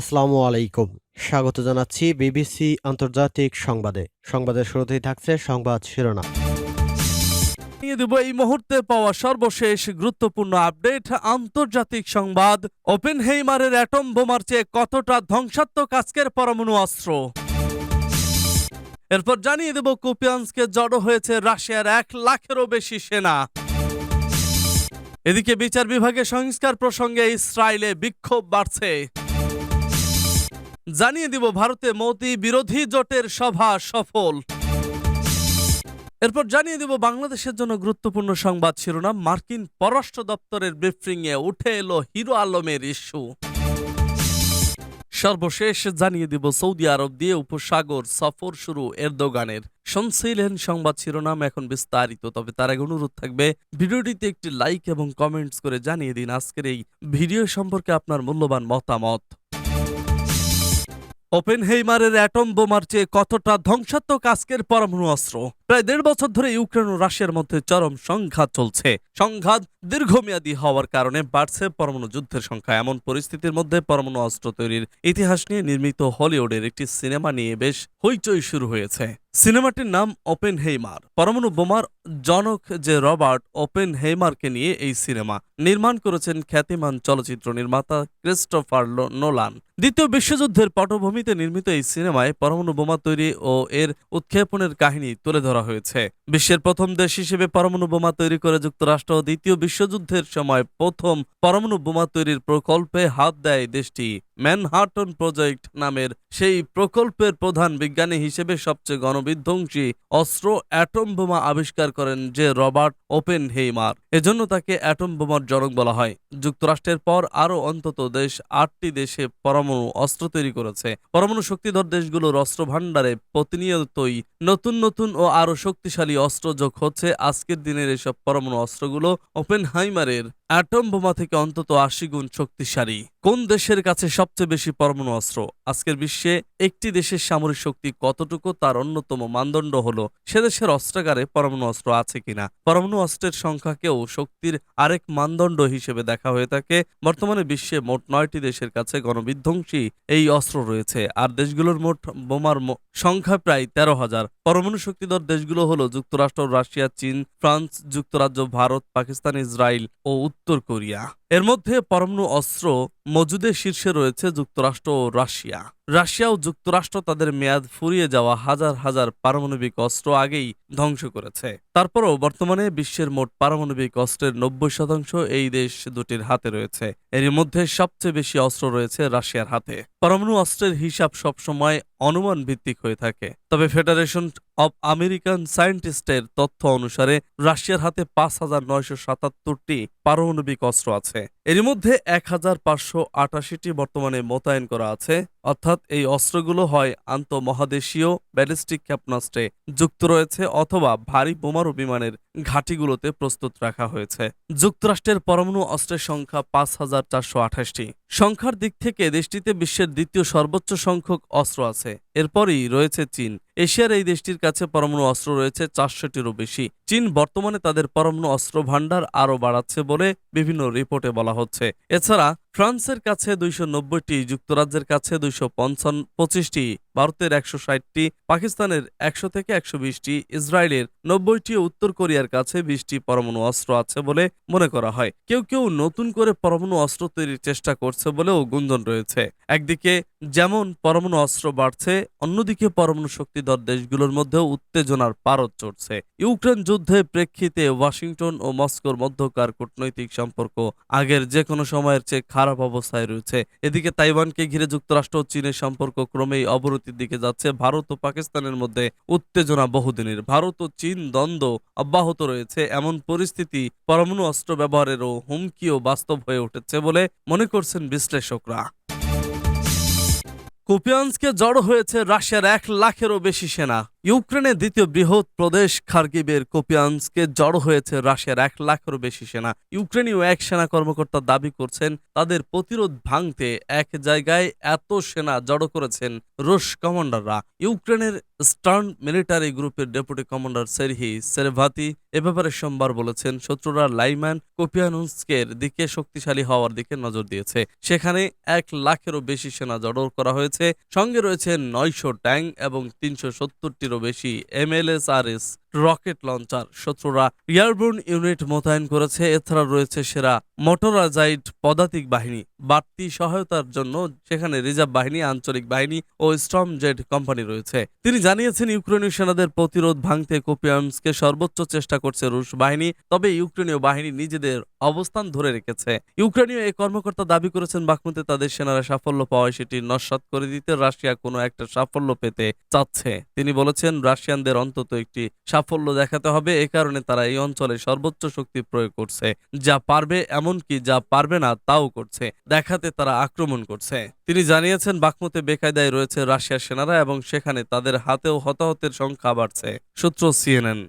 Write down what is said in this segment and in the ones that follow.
আসসালামু আলাইকুম। স্বাগত জানাচ্ছি বিবিসি আন্তর্জাতিক সংবাদে। সংবাদের শুরুতেই থাকছে সংবাদ শিরোনাম। দেব, এই মুহূর্তে পাওয়া সর্বশেষ গুরুত্বপূর্ণ আপডেট। আন্তর্জাতিক সংবাদ ওপেন হেইমারের অ্যাটম বোমার চেয়ে কতটা ধ্বংসাত্মক আজকের পরমাণু অস্ত্র? এরপর জানিয়ে দেব, কুপিয়ান্সকে জড়ো হয়েছে রাশিয়ার এক লাখেরও বেশি সেনা। এদিকে বিচার বিভাগে সংস্কার প্রসঙ্গে ইসরায়েলে বিক্ষোভ বাড়ছে। জানিয়ে দিব, ভারতে মোদি বিরোধী জোটের সভা সফল। এরপর জানিয়ে দেব, বাংলাদেশের জন্য গুরুত্বপূর্ণ সংবাদ শিরোনাম, মার্কিন পররাষ্ট্র দপ্তরের ব্রিফিংয়ে উঠে এলো হিরো আলমের ইস্যু। সর্বশেষ জানিয়ে দিব, সৌদি আরব দিয়ে উপসাগর সফর শুরু এরদোগানের। শুনছিলেন সংবাদ শিরোনাম এখন বিস্তারিত, তবে তার আগে অনুরোধ থাকবে, ভিডিওটিতে একটি লাইক এবং কমেন্টস করে জানিয়ে দিন আজকের এই ভিডিও সম্পর্কে আপনার মূল্যবান মতামত। ওপেন হেইমারের অ্যাটম বোমার চেয়ে কতটা ধ্বংসাত্মক আজকের পরমাণু অস্ত্র? প্রায় দেড় বছর ধরে ইউক্রেন ও রাশিয়ার মধ্যে চরম সংঘাত চলছে। সংঘাত দীর্ঘমেয়াদী হওয়ার কারণে বাড়ছে পরমাণু যুদ্ধের সংখ্যা। এমন পরিস্থিতির মধ্যে পরমাণু অস্ত্র তৈরির ইতিহাস নিয়ে নির্মিত হলিউডের একটি সিনেমা নিয়ে বেশ হইচই শুরু হয়েছে। সিনেমাটির নাম ওপেন হেইমার পরমাণু বোমার জনক যে রবার্ট ওপেন হেইমারকে নিয়ে এই সিনেমা নির্মাণ করেছেন খ্যাতিমান চলচ্চিত্র নির্মাতা ক্রিস্টোফার নোলান। দ্বিতীয় বিশ্বযুদ্ধের পটভূমিতে নির্মিত এই সিনেমায় পরমাণু বোমা তৈরি ও এর উৎক্ষেপণের কাহিনী তুলে ধরা হয়েছে। বিশ্বের প্রথম দেশ হিসেবে পরমাণু বোমা তৈরি করে যুক্তরাষ্ট্র দ্বিতীয় বিশ্বযুদ্ধের সময় প্রথম পরমাণু বোমা তৈরির প্রকল্পে হাত দেয় দেশটি। ম্যানহাটন প্রজেক্ট নামের সেই প্রকল্পের প্রধান বিজ্ঞানী হিসেবে সবচেয়ে গণবিধ্বংসী অস্ত্র অ্যাটম বোমা আবিষ্কার করেন যে রবার্ট ওপেন হেইমার এজন্য তাকে অ্যাটম বোমার জনক বলা হয়। যুক্তরাষ্ট্রের পর আরও অন্তত দেশ আটটি দেশে পরমাণু অস্ত্র তৈরি করেছে। পরমাণু শক্তিধর দেশগুলোর অস্ত্র ভাণ্ডারে প্রতিনিয়তই নতুন নতুন ও আরও শক্তিশালী অস্ত্র যোগ হচ্ছে। আজকের দিনের এসব পরমাণু অস্ত্রগুলো ওপেন হাইমারের অ্যাটম বোমা থেকে অন্তত আশি গুণ শক্তিশালী। কোন দেশের কাছে সবচেয়ে বেশি পরমাণু অস্ত্র? আজকের বিশ্বে একটি দেশের সামরিক শক্তি কতটুকু তার অন্যতম মানদণ্ড হলো, সে দেশের অস্ত্রাগারে পরমাণু অস্ত্র আছে কিনা? পরমাণু অস্ত্রের সংখ্যাকেও শক্তির আরেক মানদণ্ড হিসেবে দেখা হয়ে থাকে। বর্তমানে বিশ্বে মোট নয়টি দেশের কাছে গণবিধ্বংসী এই অস্ত্র রয়েছে, আর দেশগুলোর মোট বোমার সংখ্যা প্রায় তেরো হাজার। পরমাণু শক্তিধর দেশগুলো হলো যুক্তরাষ্ট্র, রাশিয়া, চীন, ফ্রান্স, যুক্তরাজ্য, ভারত, পাকিস্তান, ইসরায়েল ও উত্তর কোরিয়া। এর মধ্যে পরমাণু অস্ত্র মজুদের শীর্ষে রয়েছে যুক্তরাষ্ট্র ও রাশিয়া। রাশিয়া ও যুক্তরাষ্ট্র তাদের মেয়াদ ফুরিয়ে যাওয়া হাজার হাজার পারমাণবিক অস্ত্র আগেই ধ্বংস করেছে। তারপরও বর্তমানে বিশ্বের মোট পারমাণবিক অস্ত্রের নব্বই শতাংশ এই দেশ দুটির হাতে রয়েছে। এর মধ্যে সবচেয়ে বেশি অস্ত্র রয়েছে রাশিয়ার হাতে। পরমাণু অস্ত্রের হিসাব সবসময় অনুমান ভিত্তিক হয়ে থাকে। তবে ফেডারেশন অব আমেরিকান সায়েন্টিস্টের তথ্য অনুসারে রাশিয়ার হাতে পাঁচ হাজার নয়শো সাতাত্তরটি পারমাণবিক অস্ত্র আছে। এর মধ্যে এক হাজার পাঁচশো আটাশিটি বর্তমানে মোতায়েন করা আছে। অর্থাৎ এই অস্ত্রগুলো হয় আন্তঃমহাদেশীয় ব্যালিস্টিক ক্ষেপণাস্ত্রে যুক্ত রয়েছে অথবা ভারী বোমারু বিমানের ঘাঁটিগুলোতে প্রস্তুত রাখা হয়েছে। যুক্তরাষ্ট্রের পরমাণু অস্ত্রের সংখ্যা পাঁচ হাজার চারশো আঠাশটি সংখ্যার দিক থেকে দেশটিতে বিশ্বের দ্বিতীয় সর্বোচ্চ সংখ্যক অস্ত্র আছে। এরপরই রয়েছে চীন। এশিয়ার এই দেশটির কাছে পরমাণু অস্ত্র রয়েছে চারশোটিরও বেশি। চীন বর্তমানে তাদের পরমাণু অস্ত্র ভাণ্ডার আরও বাড়াচ্ছে বলে বিভিন্ন রিপোর্টে বলা হচ্ছে। এছাড়া ফ্রান্সের কাছে দুইশো নব্বইটি, যুক্তরাজ্যের কাছে দুইশো পঞ্চান্ন পঁচিশটি, ভারতের একশো ষাটটি, পাকিস্তানের একশো থেকে একশো বিশটি, ইসরায়েলের নব্বইটি উত্তর কোরিয়ার কাছে বিশটি পরমাণু অস্ত্র আছে বলে মনে করা হয়। কেউ কেউ নতুন করে পরমাণু অস্ত্র তৈরির চেষ্টা করছে বলেও গুঞ্জন রয়েছে। একদিকে যেমন পরমাণু অস্ত্র বাড়ছে, অন্যদিকে পরমাণু শক্তিধর দেশগুলোর মধ্যেও উত্তেজনার পারদ চড়ছে। ইউক্রেন যুদ্ধের প্রেক্ষিতে ওয়াশিংটন ও মস্কোর মধ্যকার কূটনৈতিক সম্পর্ক আগের যে কোনো সময়ের চেয়ে খারাপ অবস্থায় রয়েছে। এদিকে তাইওয়ানকে ঘিরে যুক্তরাষ্ট্র ও চীনের সম্পর্ক ক্রমেই অবনতির দিকে যাচ্ছে। ভারত ও পাকিস্তানের মধ্যে উত্তেজনা বহুদিনের। ভারত ও চীন দ্বন্দ্ব অব্যাহত রয়েছে। এমন পরিস্থিতি পরমাণু অস্ত্র ব্যবহারেরও হুমকিও বাস্তব হয়ে উঠেছে বলে মনে করছেন বিশ্লেষকরা। কুপিয়ান্সকে জড়ো হয়েছে রাশিয়ার এক লাখেরও বেশি সেনা। ইউক্রেনের দ্বিতীয় বৃহৎ প্রদেশ খার্গিবের কোপিয়ান্সকে জড়ো হয়েছে রাশিয়ার এক লাখেরও বেশি সেনা। ইউক্রেনীয় এক সেনা কর্মকর্তা দাবি করছেন, তাদের প্রতিরোধ ভাঙতে এক জায়গায় এত সেনা জড়ো করেছেন রুশ কমান্ডাররা। ইউক্রেনের স্টার্ন মিলিটারি গ্রুপের ডেপুটি কমান্ডার সেরহি সেরভাতি এ ব্যাপারে সোমবার বলেছেন, শত্রুরা লাইম্যান কোপিয়ানুস্কের দিকে শক্তিশালী হওয়ার দিকে নজর দিয়েছে। সেখানে এক লাখেরও বেশি সেনা জড়ো করা হয়েছে। সঙ্গে রয়েছে নয়শো ট্যাং এবং তিনশো সত্তরটিরও বেশি এমএলএসআরএস। Rocket launcher. শত্রুরা এয়ারবোর্ন ইউনিট মোতায়েন করেছে। এছাড়া রয়েছে সেরা মোটরাজাইড পদাতিক বাহিনী। বাড়তি সহায়তার জন্য সেখানে রিজার্ভ বাহিনী, আঞ্চলিক বাহিনী ও স্টর্ম জেট কোম্পানি রয়েছে। তিনি জানিয়েছেন, ইউক্রেনীয় সেনাদের প্রতিরোধ ভাঙতে কোপিয়ামসকে সর্বোচ্চ চেষ্টা করছে রুশ বাহিনী, তবে ইউক্রেনীয় বাহিনী নিজেদের অবস্থান ধরে রেখেছে। ইউক্রেনীয় এই কর্মকর্তা দাবি করেছেন বাকমুতে তাদের সেনারা সাফল্য পাওয়ায় সেটি নস্বাত করে দিতে রাশিয়া কোনো একটা সাফল্য পেতে চাচ্ছে। তিনি বলেছেন, রাশিয়ানদের অন্তত একটি সাফল্য দেখাতে হবে। এ কারণে তারা এই অঞ্চলে সর্বোচ্চ শক্তি প্রয়োগ করছে। যা পারবে এমনকি যা পারবে না তাও করছে। দেখাতে তারা আক্রমণ করছে। তিনি জানিয়েছেন, বাকমতে বেকায়দায় রয়েছে রাশিয়ার সেনারা এবং সেখানে তাদের হাতেও হতাহতের সংখ্যা বাড়ছে। সূত্র সিএনএন।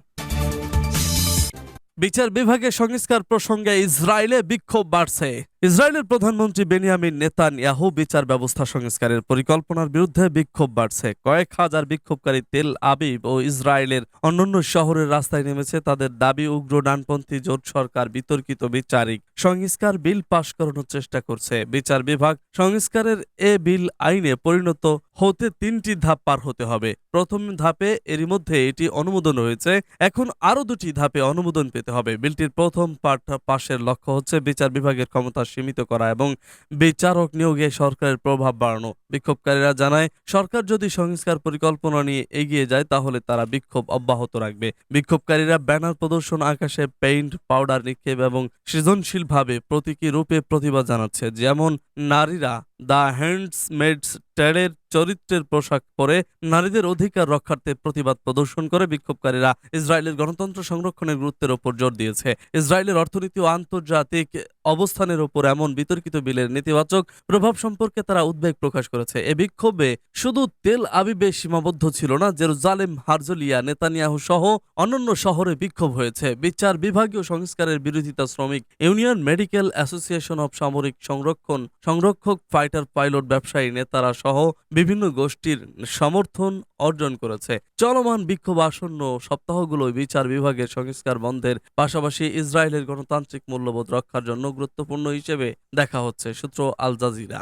বিচার বিভাগে সংস্কার প্রসঙ্গে ইসরায়েলে বিক্ষোভ বাড়ছে। ইসরায়েলের প্রধানমন্ত্রী বেনিয়ামিন নেতানয়াহু বিচার ব্যবস্থা সংস্কারের পরিকল্পনার বিরুদ্ধে বিক্ষোভ বাড়ছে। কয়েক হাজার বিক্ষোভকারী তেল আবিব ও ইসরায়েলের অন্যান্য শহরের রাস্তায় নেমেছে তাদের দাবি, উগ্র ডানপন্থী জোট সরকার বিতর্কিত বিচারিক সংস্কার বিল পাশ করানোর চেষ্টা করছে। বিচার বিভাগ সংস্কারের এ বিল আইনে পরিণত হতে তিনটি ধাপ পার হতে হবে। প্রথম ধাপে এরই মধ্যে এটি অনুমোদন হয়েছে এখন আরও দুটি ধাপে অনুমোদন পেতে হবে। বিলটির প্রথম পাঠ পাশের লক্ষ্য হচ্ছে বিচার বিভাগের ক্ষমতা সীমিত করা এবং বিচারক নিয়োগে সরকারের প্রভাব বাড়ানো। বিক্ষোভকারীরা জানায়, সরকার যদি সংস্কার পরিকল্পনা নিয়ে এগিয়ে যায়, তাহলে তারা বিক্ষোভ অব্যাহত রাখবে। বিক্ষোভকারীরা ব্যানার প্রদর্শন, আকাশে পেইন্ট পাউডার নিক্ষেপ এবং সৃজনশীলভাবে প্রতীকী রূপে প্রতিবাদ জানাচ্ছে। যেমন, নারীরা দ্য হ্যান্ডসমেডস ট্যাডের চরিত্রের পোশাক পরে নারীদের অধিকার রক্ষার্থে প্রতিবাদ প্রদর্শন করে বিক্ষোভকারীরা। ইসরায়েলের গণতন্ত্র সংরক্ষণের গুরুত্বের ওপর জোর দিয়েছে। ইসরায়েলের অর্থনীতি ও আন্তর্জাতিক অবস্থানের ওপর এমন বিতর্কিত বিলের নেতিবাচক প্রভাব সম্পর্কে তারা উদ্বেগ প্রকাশ করেছে। এ বিক্ষোভে শুধু তেল আবিবে সীমাবদ্ধ ছিল না, জেরুজালেম, হারজলিয়া, নেতানিয়াহু সহ অন্যান্য শহরে বিক্ষোভ হয়েছে। বিচার বিভাগীয় সংস্কারের বিরোধিতা শ্রমিক ইউনিয়ন মেডিকেল অ্যাসোসিয়েশন অব সামরিক সংরক্ষণ, সংরক্ষক, ফাইটার পাইলট ব্যবসায়ী নেতারা সহ বিভিন্ন গোষ্ঠীর সমর্থন অর্জন করেছে। চলমান বিক্ষোভ আসন্ন সপ্তাহগুলোয় বিচার বিভাগের সংস্কার বন্ধের পাশাপাশি ইসরায়েলের গণতান্ত্রিক মূল্যবোধ রক্ষার জন্য গুরুত্বপূর্ণ হিসেবে দেখা হচ্ছে, সূত্র আল জাজিরা।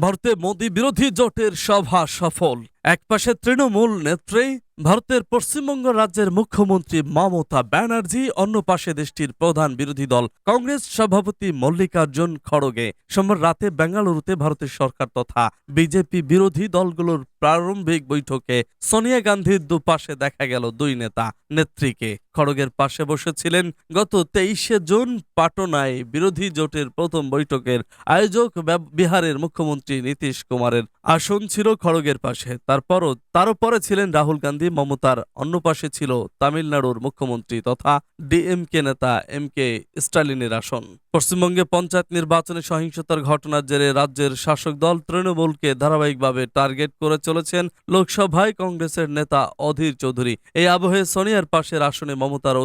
ভারতে মোদী বিরোধী জোটের সভা সফল। একপাশে তৃণমূল নেত্রী ভারতের পশ্চিমবঙ্গ রাজ্যের মুখ্যমন্ত্রী মমতা ব্যানার্জি অন্য পাশে দেশটির প্রধান বিরোধী দল কংগ্রেস সভাপতি মল্লিকার্জুন খড়গে সোমবার রাতে বেঙ্গালুরুতে ভারতের সরকার তথা বিজেপি বিরোধী দলগুলোর প্রারম্ভিক বৈঠকে সোনিয়া গান্ধীর দুপাশে দেখা গেল দুই নেতা নেত্রীকে। খড়গের পাশে বসেছিলেন গত তেইশে জুন পাটনায় বিরোধী জোটের প্রথম বৈঠকের আয়োজক বিহারের মুখ্যমন্ত্রী নীতিশ কুমারের আসন ছিল খড়গের পাশে। তারপরও তারও পরে ছিলেন রাহুল গান্ধী মমতার অন্য পাশে ছিল তামিলনাড়ুর মুখ্যমন্ত্রী তথা ডিএমকে নেতা এম কে স্টালিনের আসন। পশ্চিমবঙ্গে পঞ্চায়েত নির্বাচনে সহিংসতার ঘটনার জেরে রাজ্যের শাসক দল তৃণমূলকে ধারাবাহিকভাবে টার্গেট করে চলেছেন লোকসভায় কংগ্রেসের নেতা অধীর চৌধুরী। এই আবহে সোনিয়ার পাশের আসনে মমতার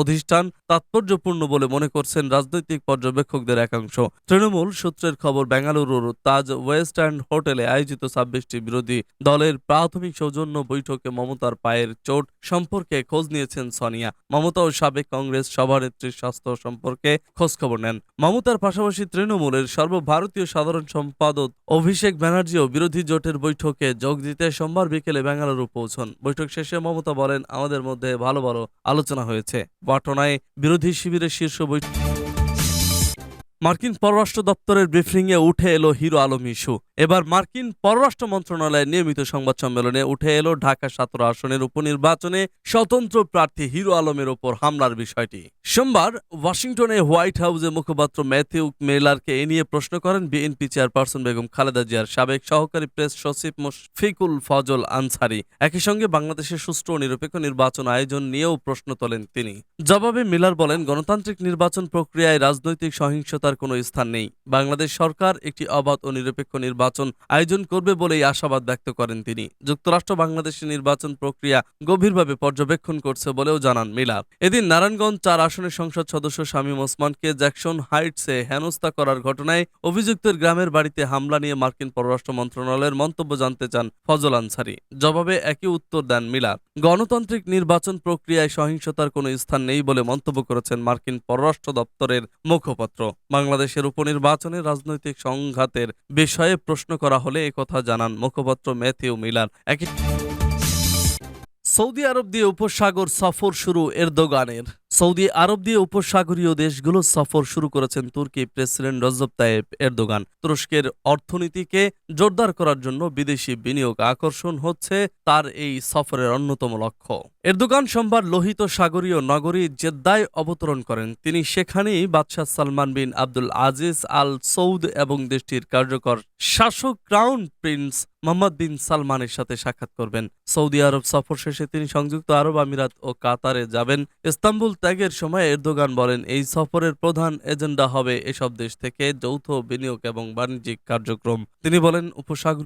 অধিষ্ঠান তাৎপর্যপূর্ণ বলে মনে করছেন রাজনৈতিক পর্যবেক্ষকদের একাংশ। তৃণমূল সূত্রের খবর, বেঙ্গালুরুর তাজ ওয়েস্ট অ্যান্ড হোটেলে আয়োজিত ছাব্বিশটি বিরোধী দলের প্রাথমিক সৌজন্য বৈঠকে মমতার পায়ের চোট সম্পর্কে খোঁজ নিয়েছেন সোনিয়া। মমতা ও সাবেক কংগ্রেস সভানেত্রীর স্বাস্থ্য সম্পর্কে খোঁজখবর নেন। মমতার পাশাপাশি তৃণমূলের সর্বভারতীয় সাধারণ সম্পাদক অভিষেক ব্যানার্জিও বিরোধী জোটের বৈঠকে যোগ দিতে সোমবার বিকেলে বেঙ্গালুরু পৌঁছন। বৈঠক শেষে মমতা বলেন, আমাদের মধ্যে ভালো ভালো আলোচনা হয়েছে। পাটনায় বিরোধী শিবিরের শীর্ষ বৈঠক মার্কিন পররাষ্ট্র দপ্তরের ব্রিফিংয়ে উঠে এলো হিরো আলম ইস্যু। এবার মার্কিন পররাষ্ট্র মন্ত্রণালয়ের নিয়মিত সংবাদ সম্মেলনে উঠে এলো ঢাকা সতেরো আসনের উপনির্বাচনে স্বতন্ত্র প্রার্থী হিরো আলমের ওপর হামলার বিষয়টি। সোমবার ওয়াশিংটনে হোয়াইট হাউসে মুখপাত্র ম্যাথিউ মেলারকে এ নিয়ে প্রশ্ন করেন বিএনপি চেয়ারপারসন বেগম খালেদা জিয়ার সাবেক সহকারী প্রেস সচিব মুশফিকুল ফজল আনসারি। একই সঙ্গে বাংলাদেশের সুষ্ঠু ও নিরপেক্ষ নির্বাচন আয়োজন নিয়েও প্রশ্ন তোলেন তিনি। জবাবে মিলার বলেন, গণতান্ত্রিক নির্বাচন প্রক্রিয়ায় রাজনৈতিক সহিংসতার কোনো স্থান নেই। বাংলাদেশ সরকার একটি অবাধ ও নিরপেক্ষ নির্বাচন নির্বাচন আয়োজন করবে বলেই আশাবাদ ব্যক্ত করেন তিনি। যুক্তরাষ্ট্র বাংলাদেশের নির্বাচন প্রক্রিয়া গভীরভাবে পর্যবেক্ষণ করছে বলেও জানান মিলার। এদিন নারায়ণগঞ্জ চার আসনের সংসদ সদস্য শামীম ওসমানকে জ্যাকসন হাইটসে হেনস্থা করার ঘটনায় অভিযুক্তের গ্রামের বাড়িতে হামলা নিয়ে মার্কিন পররাষ্ট্র মন্ত্রণালয়ের মন্তব্য জানতে চান ফজল আনসারি। জবাবে একই উত্তর দেন মিলার। গণতান্ত্রিক নির্বাচন প্রক্রিয়ায় সহিংসতার কোনো স্থান নেই বলে মন্তব্য করেছেন মার্কিন পররাষ্ট্র দপ্তরের মুখপাত্র। বাংলাদেশের উপনির্বাচনে রাজনৈতিক সংঘাতের বিষয়ে প্রশ্ন করা হলে কথা জানান মুখপাত্র ম্যাথিউ মিলান। একই সৌদি আরব দিয়ে উপসাগর সফর শুরু এরদোগানের। সৌদি আরব দিয়ে উপসাগরীয় দেশগুলো সফর শুরু করেছেন তুর্কি প্রেসিডেন্ট রজব তায়েব এরদোগান। তুরস্কের অর্থনীতিকে জোরদার করার জন্য বিদেশি বিনিয়োগ আকর্ষণ হচ্ছে তার এই সফরের অন্যতম লক্ষ্য। এরদোগান সোমবার লোহিত সাগরীয় নগরী জেদ্দায় অবতরণ করেন। তিনি সেখানেই বাদশাহ সালমান বিন আব্দুল আজিজ আল সৌদ এবং দেশটির কার্যকর শাসক ক্রাউন প্রিন্স মোহাম্মদ বিন সালমানের সাথে সাক্ষাৎ করবেন। সৌদি আরব সফর শেষে তিনি সংযুক্ত আরব আমিরাত ও কাতারে যাবেন। ইস্তাম্বুল ত্যাগের সময় এরদোগান বলেন, এই সফরের প্রধান এজেন্ডা হবে এসব দেশ থেকে যৌথ বিনিয়োগ এবং বাণিজ্যিক কার্যক্রম। তিনি বলেন, উপসাগর